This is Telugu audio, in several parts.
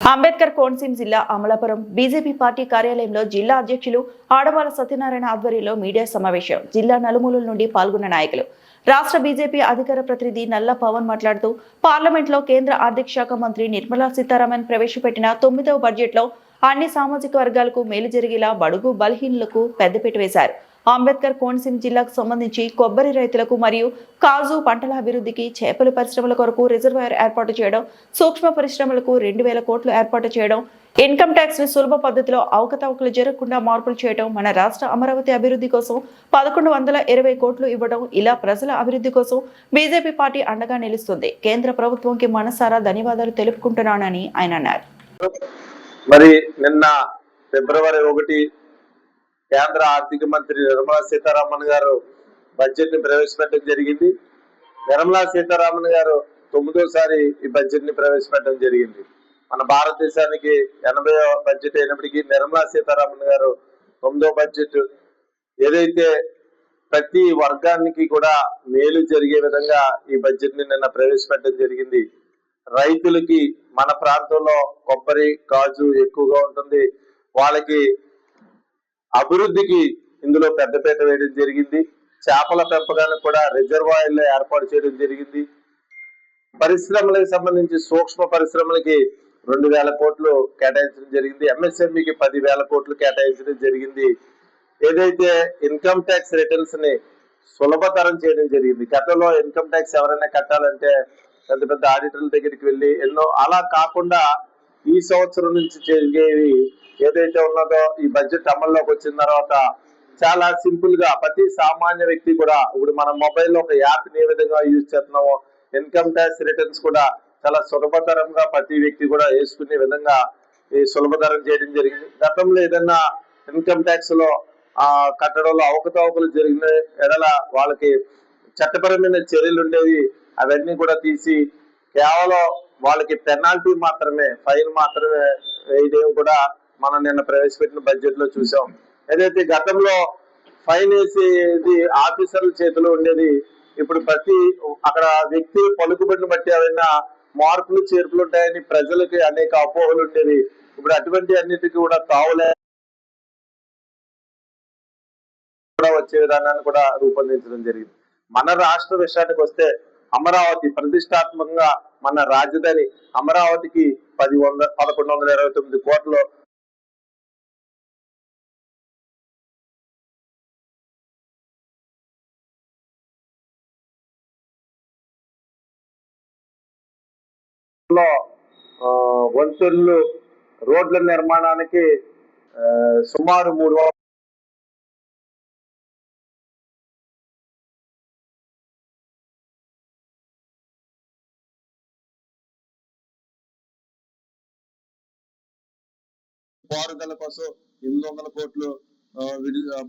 అంబేద్కర్ కోనసీమ జిల్లా అమలాపురం బీజేపీ పార్టీ కార్యాలయంలో జిల్లా అధ్యక్షులు ఆడవాల సత్యనారాయణ ఆధ్వర్యంలో మీడియా సమావేశం. జిల్లా నలుమూలల నుండి పాల్గొన్న నాయకులు. రాష్ట్ర బీజేపీ అధికార ప్రతినిధి నల్ల పవన్ మాట్లాడుతూ పార్లమెంట్లో కేంద్ర ఆర్థిక శాఖ మంత్రి నిర్మలా సీతారామన్ ప్రవేశపెట్టిన తొమ్మిదవ బడ్జెట్లో అన్ని సామాజిక వర్గాలకు మేలు జరిగేలా బడుగు బలహీనులకు పెద్దపీట వేశారు. అంబేద్కర్ కోనసీమ జిల్లాకు సంబంధించి కొబ్బరి రైతులకు మరియు కాజు పంటల అభివృద్ధికి చేపల పరిశ్రమల కొరకు రిజర్వాయర్ ఏర్పాటు చేయడం సూక్ష్మ పరిశ్రమలకు రెండు వేల కోట్లు ఏర్పాటు చేయడం ఇన్కమ్ ట్యాక్స్ని సులభ పద్ధతిలో అవకతవకలు జరగకుండా మార్పులు చేయడం మన రాష్ట్ర అమరావతి అభివృద్ధి కోసం పదకొండు వందల ఇరవై కోట్లు ఇవ్వడం ఇలా ప్రజల అభివృద్ధి కోసం బీజేపీ పార్టీ అండగా నిలుస్తుంది. కేంద్ర ప్రభుత్వంకి మనసారా ధన్యవాదాలు తెలుపుకుంటున్నానని ఆయన అన్నారు. మరి నిన్న ఫిబ్రవరి ఒకటి కేంద్ర ఆర్థిక మంత్రి నిర్మలా సీతారామన్ గారు బడ్జెట్ని ప్రవేశపెట్టడం జరిగింది. నిర్మలా సీతారామన్ గారు తొమ్మిదోసారి ఈ బడ్జెట్ని ప్రవేశపెట్టడం జరిగింది. మన భారతదేశానికి ఎనభై బడ్జెట్ అయినప్పటికీ నిర్మలా సీతారామన్ గారు తొమ్మిదో బడ్జెట్ ఏదైతే ప్రతి వర్గానికి కూడా మేలు జరిగే విధంగా ఈ బడ్జెట్ని నిన్న ప్రవేశపెట్టడం జరిగింది. రైతులకి మన ప్రాంతంలో కొబ్బరి కాజు ఎక్కువగా ఉంటుంది. వాళ్ళకి అభివృద్ధికి ఇందులో పెద్దపేట వేయడం జరిగింది. చేపల పెంపకానికి కూడా రిజర్వాయర్లు ఏర్పాటు చేయడం జరిగింది. పరిశ్రమలకు సంబంధించి సూక్ష్మ పరిశ్రమలకి రెండు వేల కోట్లు కేటాయించడం జరిగింది. ఎంఎస్ఎంఈకి పది వేల కోట్లు కేటాయించడం జరిగింది. ఏదైతే ఇన్కమ్ ట్యాక్స్ రిటర్న్స్ని సులభతరం చేయడం జరిగింది గతంలో ఇన్కమ్ ట్యాక్స్ ఎవరైనా కట్టాలంటే పెద్ద పెద్ద ఆడిటర్ల దగ్గరికి వెళ్ళి ఎన్నో అలా కాకుండా ఈ సంవత్సరం నుంచి జరిగేవి ఏదైతే ఉన్నదో ఈ బడ్జెట్ అమల్లోకి వచ్చిన తర్వాత చాలా సింపుల్గా ప్రతి సామాన్య వ్యక్తి కూడా ఇప్పుడు మన మొబైల్లో ఒక యాప్ ఏ విధంగా యూజ్ చేస్తున్నామో ఇన్కమ్ ట్యాక్స్ రిటర్న్స్ కూడా చాలా సులభతరంగా ప్రతి వ్యక్తి కూడా వేసుకునే విధంగా ఈ సులభతరం చేయడం జరిగింది. గతంలో ఏదైనా ఇన్కమ్ ట్యాక్స్లో ఆ కట్టడంలో అవకతవకలు జరిగిన ఎడల వాళ్ళకి చట్టపరమైన చర్యలు ఉండేవి అవన్నీ కూడా తీసి కేవలం వాళ్ళకి పెనాల్టీ మాత్రమే ఫైన్ మాత్రమే వేయడం కూడా మనం నిన్న ప్రవేశపెట్టిన బడ్జెట్లో చూసాం. ఏదైతే గతంలో ఫైన్ వేసేది ఆఫీసర్ల చేతిలో ఉండేది ఇప్పుడు ప్రతి అక్కడ వ్యక్తి పలుకుబడిని బట్టి ఏదైనా మార్పులు చేర్పులు ఉంటాయని ప్రజలకి అనేక అపోహలు ఉండేవి. ఇప్పుడు అటువంటి అన్నిటికీ కూడా తావులే కూడా వచ్చే విధానాన్ని కూడా రూపొందించడం జరిగింది. మన రాష్ట్ర విషయానికి వస్తే అమరావతి ప్రతిష్టాత్మకంగా మన రాజధాని అమరావతికి పది వంద పదకొండు వందల ఇరవై తొమ్మిది కోట్లు లో ఆ, రోడ్ల నిర్మాణానికి సుమారు మూడు పారుదల కోసం ఎనిమిది వందల కోట్లు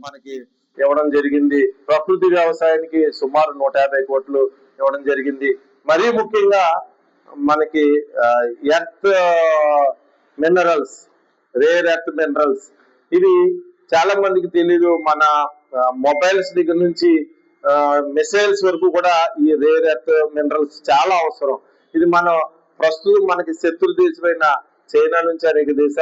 మనకి ఇవ్వడం జరిగింది. ప్రకృతి వ్యవసాయానికి సుమారు నూట యాభై కోట్లు ఇవ్వడం జరిగింది. మరీ ముఖ్యంగా మనకి earth minerals rare earth minerals. ఇది చాలా మందికి తెలియదు మన మొబైల్స్ దగ్గర నుంచి మిసైల్స్ వరకు కూడా ఈ రేర్ ఎర్త్ మినరల్స్ చాలా అవసరం. ఇది మనం ప్రస్తుతం మనకి శత్రు దేశమైన చైనా నుంచి అనేక దేశాలు